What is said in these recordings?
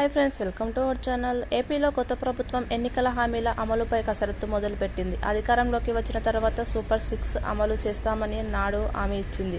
Hi friends welcome to our channel. ఏపీలో కొత్త ప్రభుత్వం ఎన్నికల హామీల అమలుపై కసరత్తు మొదలుపెట్టింది. అధికారంలోకి వచ్చిన తర్వాత సూపర్ సిక్స్ అమలు చేస్తామని నాడు హామీ ఇచ్చింది.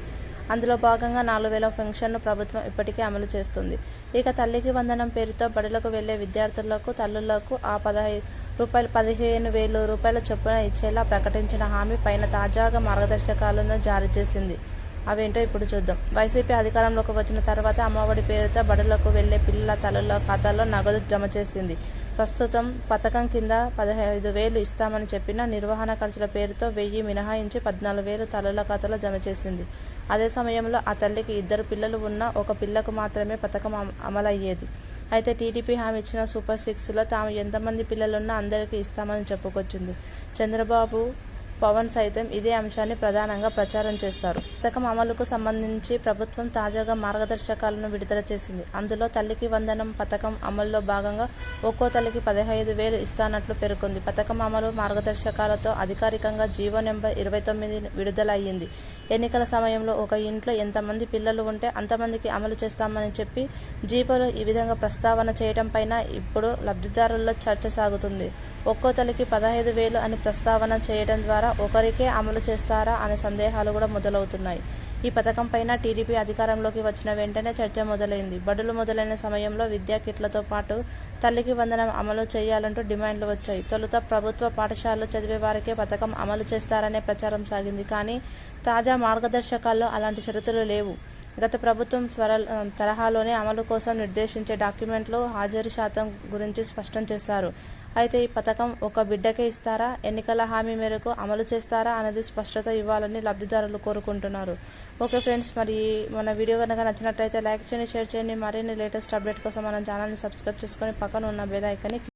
అందులో భాగంగా నాలుగు వేల ఫంక్షన్ను ప్రభుత్వం ఇప్పటికే అమలు చేస్తుంది. ఇక తల్లికి వందనం పేరుతో బడులకు వెళ్ళే విద్యార్థులకు తల్లులకు ఆ పదహై రూపాయలు పదిహేను వేలు రూపాయల చొప్పున ఇచ్చేలా ప్రకటించిన హామీ పైన తాజాగా మార్గదర్శకాలను జారీ చేసింది. అవేంటో ఇప్పుడు చూద్దాం. వైసీపీ అధికారంలోకి వచ్చిన తర్వాత అమ్మఒడి పేరుతో బడులకు వెళ్ళే పిల్లల తలల ఖాతాల్లో నగదు జమ చేసింది. ప్రస్తుతం పథకం కింద పదహైదు వేలు ఇస్తామని చెప్పిన నిర్వహణ ఖర్చుల పేరుతో వెయ్యి మినహాయించి పద్నాలుగు వేలు తలల ఖాతాలో జమ చేసింది. అదే సమయంలో ఆ తల్లికి ఇద్దరు పిల్లలు ఉన్న ఒక పిల్లకు మాత్రమే పథకం అమ- అమలయ్యేది. అయితే టీడీపీ హామీ ఇచ్చిన సూపర్ సిక్స్లో తాము ఎంతమంది పిల్లలున్నా అందరికీ ఇస్తామని చెప్పుకొచ్చింది. చంద్రబాబు పవన్ సైతం ఇదే అంశాన్ని ప్రధానంగా ప్రచారం చేస్తారు. పథకం అమలుకు సంబంధించి ప్రభుత్వం తాజాగా మార్గదర్శకాలను విడుదల చేసింది. అందులో తల్లికి వందనం పథకం అమలులో భాగంగా ఒక్కో తల్లికి పదహైదు వేలు ఇస్తానట్లు పేర్కొంది. పథకం అమలు మార్గదర్శకాలతో అధికారికంగా జీవో నెంబర్ ఇరవై తొమ్మిది విడుదల అయ్యింది ఎన్నికల సమయంలో ఒక ఇంట్లో ఎంతమంది పిల్లలు ఉంటే అంతమందికి అమలు చేస్తామని చెప్పి జీవోలో ఈ విధంగా ప్రస్తావన చేయడం పైన ఇప్పుడు లబ్ధిదారుల్లో చర్చ సాగుతుంది. ఒక్కో తల్లికి పదహైదు వేలు అని ప్రస్తావన చేయడం ద్వారా ఒకరికే అమలు చేస్తారా అనే సందేహాలు కూడా మొదలవుతున్నాయి. ఈ పథకం పైన టీడీపీ అధికారంలోకి వచ్చిన వెంటనే చర్చ మొదలైంది. బడులు మొదలైన సమయంలో విద్యా కిట్లతో పాటు తల్లికి వందనం అమలు చేయాలంటూ డిమాండ్లు వచ్చాయి. తొలుత ప్రభుత్వ పాఠశాలలో చదివే వారికే పథకం అమలు చేస్తారనే ప్రచారం సాగింది. కానీ తాజా మార్గదర్శకాల్లో అలాంటి షరతులు లేవు. గత ప్రభుత్వం త్వర తరహాలోనే అమలు కోసం నిర్దేశించే డాక్యుమెంట్లో హాజరు శాతం గురించి స్పష్టం చేశారు. అయితే ఈ పథకం ఒక బిడ్డకే ఇస్తారా? ఎన్నికల హామీ మేరకు అమలు చేస్తారా అనేది స్పష్టత ఇవ్వాలని లబ్ధిదారులు కోరుకుంటున్నారు. ఓకే ఫ్రెండ్స్ మరి మన వీడియో కనుక నచ్చినట్లయితే లైక్ చేయండి షేర్ చేయండి. మరిన్ని లేటెస్ట్ అప్డేట్ కోసం మన ఛానల్ని సబ్స్క్రైబ్ చేసుకొని పక్కన ఉన్న బెల్ ఐకాన్ని